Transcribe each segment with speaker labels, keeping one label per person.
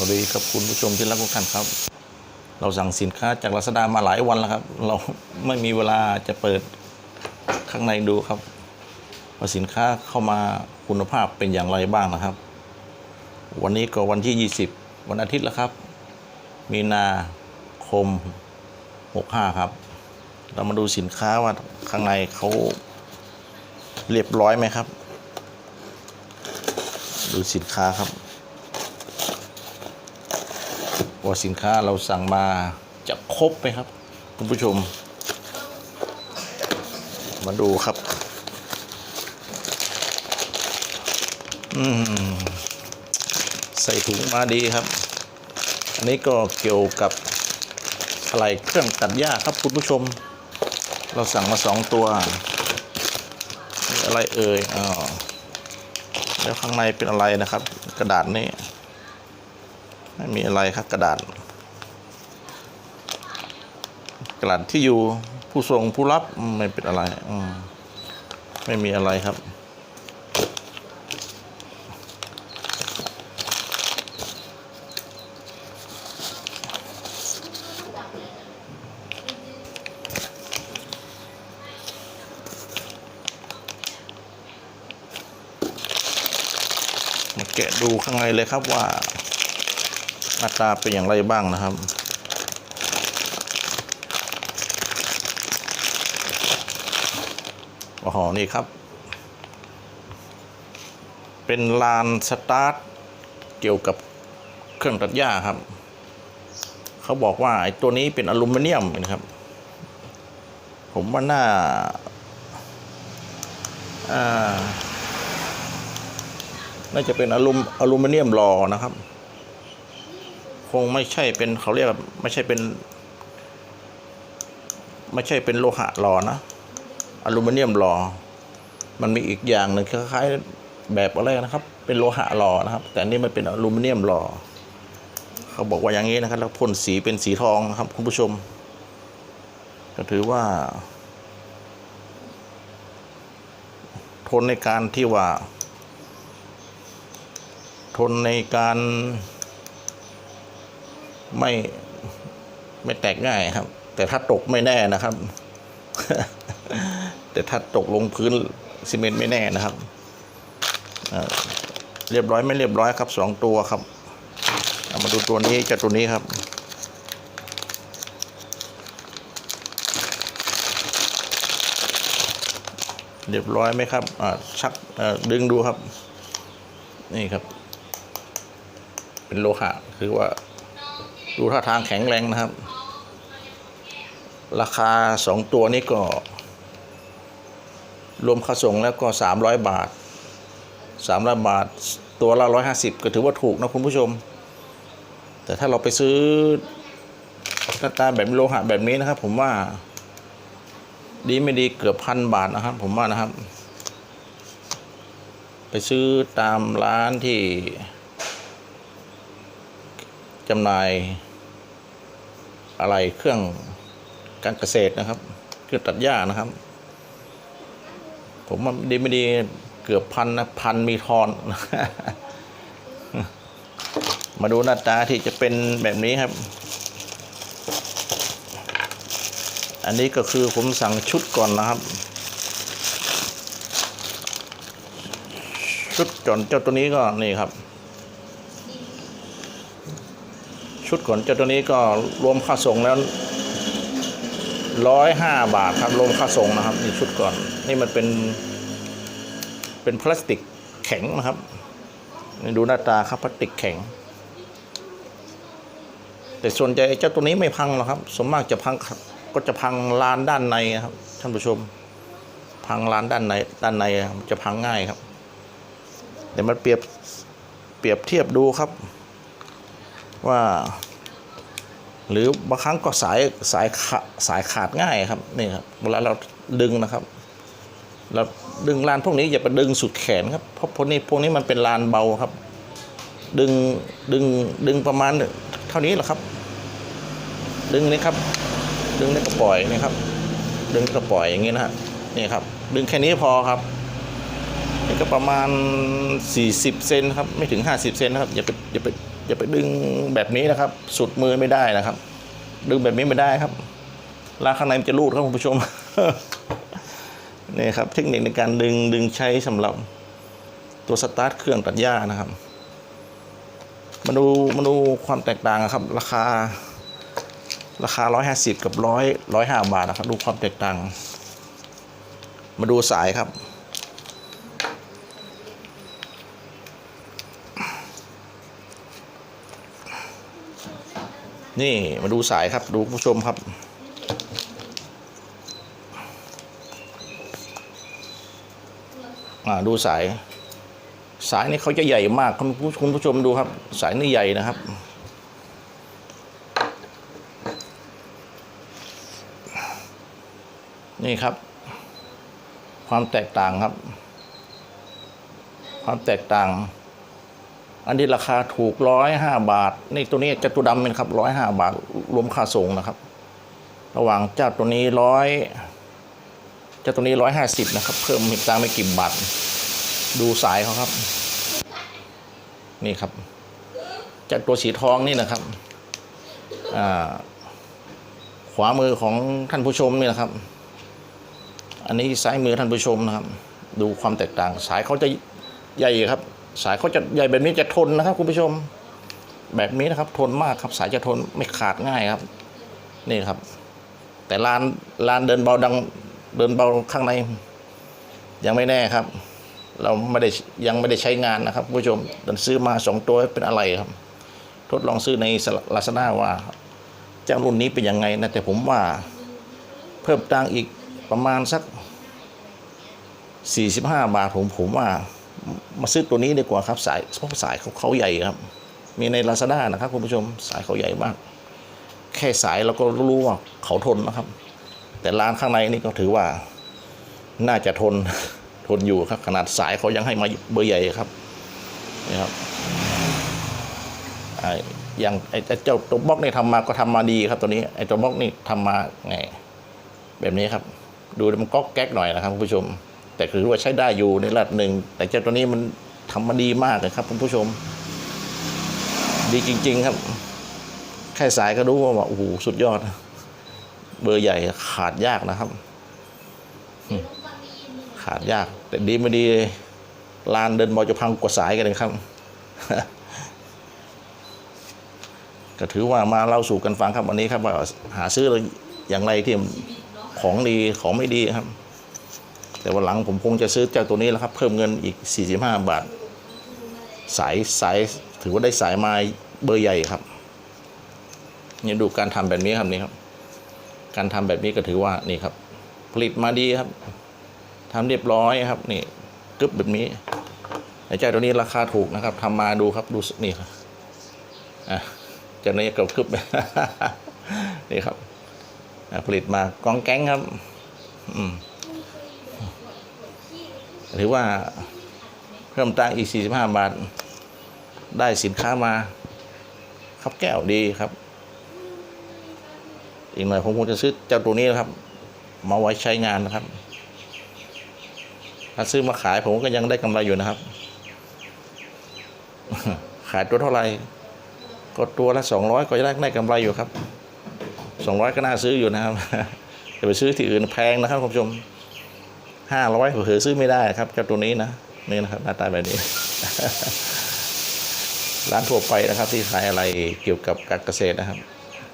Speaker 1: สวัสดีครับคุณผู้ชมที่รักทุกท่านครับ เราสั่งสินค้าจากลาซาด้ามาหลายวันแล้วครับ เราไม่มีเวลาจะเปิดข้างในดูครับว่าสินค้าเข้ามาคุณภาพเป็นอย่างไรบ้างนะครับ วันนี้ก็วันที่ 20 วันอาทิตย์แล้วครับ มีนาคม 65 ครับ เรามาดูสินค้าว่าข้างในเขาเรียบร้อยไหมครับ ดูสินค้าครับ ว่าสินค้าเราสั่งมาจะครบไหมครับคุณผู้ชม มาดูครับ อืม ใส่ถุงมาดีครับ อันนี้ก็เกี่ยวกับอะไรเครื่องตัดหญ้าครับคุณผู้ชม เราสั่งมาสองตัวอะไรเอ่ยอ๋อแล้วข้างในเป็นอะไรนะครับ กระดาษนี่ ไม่มีอะไรครับกระดาษ กระดาษที่อยู่ผู้ส่งผู้รับไม่เป็นอะไรอืมไม่มีอะไรครับมาแกะดูข้างในเลยครับว่า หน้าตาเป็นอย่างไรบ้างนะครับ โอ้โห นี่ครับ เป็นลานสตาร์ทเกี่ยวกับเครื่องตัดหญ้าครับ เขาบอกว่าไอ้ตัวนี้เป็นอลูมิเนียมนะครับ ผมว่าน่าอ่าน่าจะเป็นอลูมอลูมิเนียมหล่อนะครับ คงไม่ใช่เป็นเขาเรียกไม่ใช่เป็น ไม่ใช่เป็นโลหะหล่อนะอลูมิเนียมหล่อมันมีอีกอย่างหนึ่งคล้ายๆแบบอะไรนะครับ เป็นโลหะหล่อนะครับ แต่นนี่มันเป็นอลูมิเนียมหล่อเขาบอกว่าอย่างนี้นะครับ แล้วพ่นสีเป็นสีทองนะครับ คุณผู้ชม ก็ถือว่า ทนในการที่ว่า ทนในการ ไม่ไม่แตกง่ายครับ แต่ถ้าตกไม่แน่นะครับ แต่ถ้าตกลงพื้นซีเมนต์ไม่แน่นะครับเรียบร้อยไม่เรียบร้อยครับสองตัวครับเอามาดูตัวนี้กัตัวนี้ครับ เรียบร้อยไหมครับอ่าชักดึงดูครับ นี่ครับ เป็นโลหะคือว่า ดูท่าทางแข็งแรงนะครับ ราคาสองตัวนี้ก็ รวมค่าส่งแล้วก็สามร้อยบาทสามร้อยบาท ตัวละร้อยห้าสิบก็ถือว่าถูกนะคุณผู้ชม แต่ถ้าเราไปซื้อหน้าตาแบบโลหะแบบนี้นะครับ ผมว่า ดีไม่ดีเกือบพันบาทนะครับ ผมว่านะครับ ไปซื้อตามร้านที่จำหน่าย อะไรเครื่องการเกษตรนะครับ เครื่องตัดหญ้านะครับ ผมว่าดีไม่ดีเกือบพันนะพันมีทอน มาดูหน้าตาที่จะเป็นแบบนี้ครับ อันนี้ก็คือผมสั่งชุดก่อนนะครับ ชุดก่อนเจ้าตัวนี้ก็นี่ครับ ชุดก่อนเจ้าตัวนี้ก็รวมค่าส่งแล้วร้อยห้าบาทครับรวมค่าส่งนะครับนี่ชุดก่อนนี่มันเป็น เป็นพลาสติกแข็งนะครับนี่ดูหน้าตาครับพลาสติกแข็ง แต่ส่วนใหญ่เจ้าตัวนี้ไม่พังหรอกครับส่วนมากจะพังก็จะพังลานด้านในครับท่านผู้ชม พังลานด้านในด้านในจะพังง่ายครับเดี๋ยวมาเปรียบเปรียบเทียบดูครับ ว่า หรือบางครั้งก็สายสายขาสายขาดง่ายครับนี่ครับเวลาเราดึงนะครับ เราดึงลานพวกนี้อย่าไปดึงสุดแขนครับเพราะพวกนี้พวกนี้มันเป็นลานเบาครับ ดึงดึงดึงประมาณเท่านี้แหละครับ ดึงนี่ครับ ดึงนี่ก็ปล่อยนี่ครับ ดึงก็ปล่อยอย่างนี้นะฮะนี่ครับ ดึงแค่นี้พอครับนี่ก็ประมาณ 40เซนครับไม่ถึง 50เซนนะครับอย่าไปอย่าไป อย่าไปดึงแบบนี้นะครับ สุดมือไม่ได้นะครับ ดึงแบบนี้ไม่ได้ครับลากข้างในมันจะรูดครับคุณผู้ชมนี่ครับเทคนิคในการดึงดึงใช้สำหรับตัวสตาร์ทเครื่องตัดหญ้านะครับมาดูมาดูความแตกต่างครับ ราคา ราคา 150 กับ 100 105 บาทนะครับ ดูความแตกต่าง มาดูสายครับ นี่มาดูสายครับ ดูผู้ชมครับ อ่าดูสาย สายนี่เขาจะใหญ่มากคุณผู้คุณผู้ชมดูครับ สายนี่ใหญ่นะครับ นี่ครับ ความแตกต่างครับ ความแตกต่าง อันนี้ราคาถูกร้อยห้าบาท นี่ตัวนี้จะตัวดำเป็นครับร้อยห้าบาทรวมค่าส่งนะครับ ระหว่างเจ้าตัวนี้ร้อยเจ้าตัวนี้ร้อยห้าสิบนะครับ เพิ่มอีกตางไม่กี่บาท ดูสายเขาครับ นี่ครับจากตัวสีทองนี่นะครับอ่าขวามือของท่านผู้ชมนี่นะครับ อันนี้ซ้ายมือท่านผู้ชมนะครับ ดูความแตกต่างสายเขาจะใหญ่ครับ สายเขาจะใหญ่แบบนี้จะทนนะครับ คุณผู้ชม แบบนี้นะครับ ทนมากครับ สายจะทนไม่ขาดง่ายครับ นี่ครับ แต่ลานลานเดินเบาดังเดินเบาข้างใน ยังไม่แน่ครับ เราไม่ได้ยังไม่ได้ใช้งานนะครับคุณผู้ชมดันซื้อมาสองตัวเป็นอะไรครับ ทดลองซื้อในลาซาด้าว่าเจ้ารุ่นนี้เป็นยังไงนะแต่ผมว่าเพิ่มตังอีกประมาณสัก 45 บาทผมผมว่า มาซื้อตัวนี้ดีกว่าครับสายเพราะสายเขาเขาใหญ่ครับ มีในลาซาด้านะครับคุณผู้ชมสายเขาใหญ่มาก แค่สายเราก็รู้ว่าเขาทนนะครับ แต่ร้านข้างในนี่ก็ถือว่าน่าจะทนทนอยู่ครับขนาดสายเขายังให้มาเบอร์ใหญ่ครับนี่ครับไอ้อย่างไอ้เจ้าตัวบล็อกนี่ทำมาก็ทำมาดีครับตัวนี้ไอ้ตัวบล็อกนี่ทำมาไงแบบนี้ครับ ดูมันก๊อกแก๊กหน่อยนะครับคุณผู้ชม แต่คือว่าใช้ได้อยู่ในระดับหนึ่ง แต่เจ้าตัวนี้มันทำมาดีมากเลยครับคุณผู้ชม ดีจริง ๆ ครับ แค่สายก็รู้ว่าโอ้โหสุดยอด เบอร์ใหญ่ขาดยากนะครับขาดยาก แต่ดีไม่ดีลานเดินบอลจะพังกว่าสายกันเลยครับ ก็ถือว่ามาเล่าสู่กันฟังครับวันนี้ครับว่าหาซื้ออย่างไรที่ของดีของไม่ดีครับ แต่วันหลังผมคงจะซื้อเจ้าตัวนี้แล้วครับ เพิ่มเงินอีก 45 บาท สายสายถือว่าได้สายมาเบอร์ใหญ่ครับนี่ดูการทำแบบนี้ครับนี่ครับ การทำแบบนี้ก็ถือว่านี่ครับ ผลิตมาดีครับทำเรียบร้อยครับ นี่กึบแบบนี้ไอ้เจ้าตัวนี้ราคาถูกนะครับทำมาดูครับดูนี่ครับอะเจ้านี้ก็กึบนี่ครับผลิตมากองแก๊งครับ อืม ถือว่าเพิ่มตังอีก 45 บาท ได้สินค้ามา ครับแก้วดีครับ อีกหน่อยผมคงจะซื้อเจ้าตัวนี้นะครับ มาไว้ใช้งานนะครับ ถ้าซื้อมาขายผมก็ยังได้กำไรอยู่นะครับ ขายตัวเท่าไหร่ก็ตัวละสองร้อยก็จะได้ได้กำไรอยู่ครับสองร้อยก็น่าซื้ออยู่นะครับจะไปซื้อที่อื่นแพงนะครับคุณผู้ชม ห้าร้อยเผื่อซื้อไม่ได้ครับเจ้าตัวนี้นะนี่นะครับหน้าตาแบบนี้ ร้านทั่วไปนะครับ ที่ขายอะไรเกี่ยวกับการเกษตรนะครับ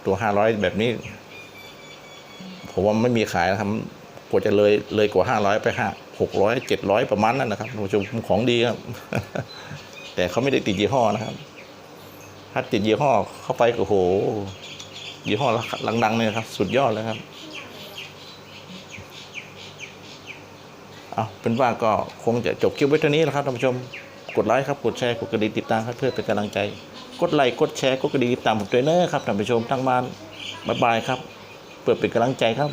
Speaker 1: ตัวห้าร้อยแบบนี้ ผมว่าไม่มีขายนะครับกว่าจะเลยเลยกว่าห้าร้อยไปห้าหกร้อยเจ็ดร้อยประมาณนั้นนะครับผู้ชมของดีครับ แต่เขาไม่ได้ติดยี่ห้อนะครับถ้าติดยี่ห้อเข้าไปก็โอ้โหยี่ห้อดังๆเนี่ยครับ สุดยอดเลยครับ เอาเป็นว่าก็คงจะจบคลิปไว้เท่านี้นะครับท่านผู้ชมกดไลค์ครับกดแชร์กดกระดิ่งติดตามครับเพื่อเป็นกำลังใจ กดไลค์กดแชร์กดกระดิ่งติดตามผมด้วยเนอะครับท่านผู้ชมทั้งบ้านบ๊ายบายครับเพื่อเป็นกำลังใจครับ